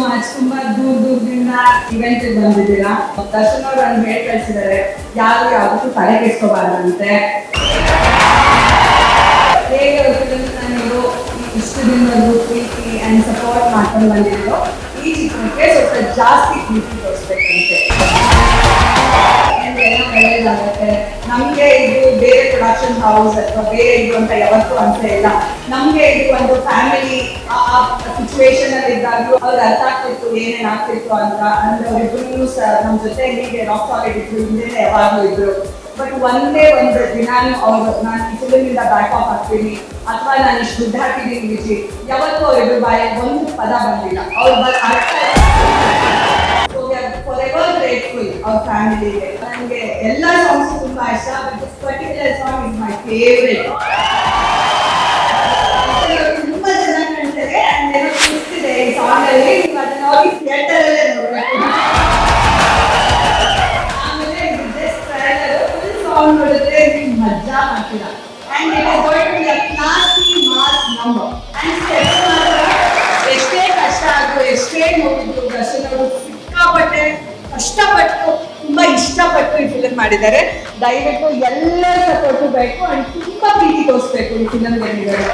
Much ತುಂಬಾ ದೂರ ದೂರದಿಂದ ಇವೆಂಟ್ ಬಂದಿದ್ದೀರಾ? ದರ್ಶನ್ ಅವ್ರು ನನ್ಗೆ ಹೇಳಿ ಕಳ್ಸಿದ್ದಾರೆ ಯಾರು ಯಾವತ್ತೂ ತಲೆ ಕೆಡ್ಸ್ಕೋಬಾರ್ದಂತೆ. ಹೇಗೆ ನೀವು ಇಷ್ಟು ದಿನದವರೆಗೂ ಪ್ರೀತಿ ಅಂಡ್ ಸಪೋರ್ಟ್ ಮಾಡ್ಕೊಂಡು ಬಂದಿದ್ರು ಈ ಚಿತ್ರಕ್ಕೆ ಸ್ವಲ್ಪ ಜಾಸ್ತಿ ಪ್ರೀತಿ ತೋರಿಸ್ಬೇಕಂತೆ. ಒಳ್ಳೇದಾಗತ್ತೆ ನಮ್ಗೆ ಇದು ಬೇರೆ ಪ್ರೊಡಕ್ಷನ್ ಹೌಸ್ ಅಥವಾ ಬೇರೆ ಇದು ಅಂತ ಯಾವತ್ತೂ ಅಂತ ಇಲ್ಲ. ನಮ್ಗೆ ಇದು ಒಂದು ಫ್ಯಾಮಿಲಿ ಆ ಸಿಚುವೇಶನ್ ಅಲ್ಲಿ ಇದ್ದಾಗ್ಲೂ ಅವ್ರಿಗೆ ಅರ್ಥ ಆಗ್ತಿತ್ತು, ಏನೇನ್ ಆಗ್ತಿತ್ತು ಅಂತ ಅಂದ್ರೆ ಅವ್ರಿಬ್ರು ನಮ್ ಜೊತೆ ಹೀಗೆ ರಾಕ್ ಸಾಲಿಡ್ ಇದ್ರು, ಹಿಂದೆನೆ ಯಾವಾಗ್ಲೂ ಇದ್ರು. ಬಟ್ ಒಂದೇ ಒಂದು ದಿನಾನು ಅವ್ರು, ನಾನು ಈ ಬ್ಯಾಕ್ ಆಫ್ ಆಗ್ತೀನಿ, ಅಥವಾ ನಾನು ಇಷ್ಟು ದುಡ್ಡು ಹಾಕಿದ್ದೀನಿ ವಿಜಿ, ಯಾವತ್ತೂ ಅವ್ರಿಬ್ರು ಬಾಯ, ಒಂದು ಪದ ಬಂದಿಲ್ಲ. ಅವ್ರು ಅರ್ಥ grateful our family ಗೆ. ನನಗೆ ಎಲ್ಲ ಸಾಂಗ್ಸ್ ತುಂಬಾ ಇಷ್ಟ but this particular song is my favourite ತುಂಬಾ ಚೆನ್ನಾಗಿ ಕಾಣ್ತಾರೆ ಅಂಡ್ ಏನೋ ಖುಷಿದೆ ಈ ಸಾಂಗ್ ಅಲ್ಲಿ ನೀವು ಅದನ್ನ ಹೋಗಿ ಥಿಯೇಟರ್ ಅಲ್ಲೇ ನೋಡ್ಬೇಕು ಆಮೇಲೆ ಜಸ್ಟ್ ಟ್ರೈಲರ್ ಫುಲ್ ಸಾಂಗ್ ನೋಡಿದ್ರೆ ನೀವು ಮಜಾ ಮಾಡ್ತೀರಾ and it is going to be a classy ಇಷ್ಟಪಟ್ಟು ಈ ಫಿಲಮ್ ಮಾಡಿದ್ದಾರೆ. ದಯವಿಟ್ಟು ಎಲ್ಲರ ಸಪೋರ್ಟು ಬೇಕು ಅಂಡ್ ತುಂಬಾ ಪ್ರೀತಿ ತೋರಿಸ್ಬೇಕು ಈ ಫಿಲಮ್ ಬಂದಿದ್ದಾರೆ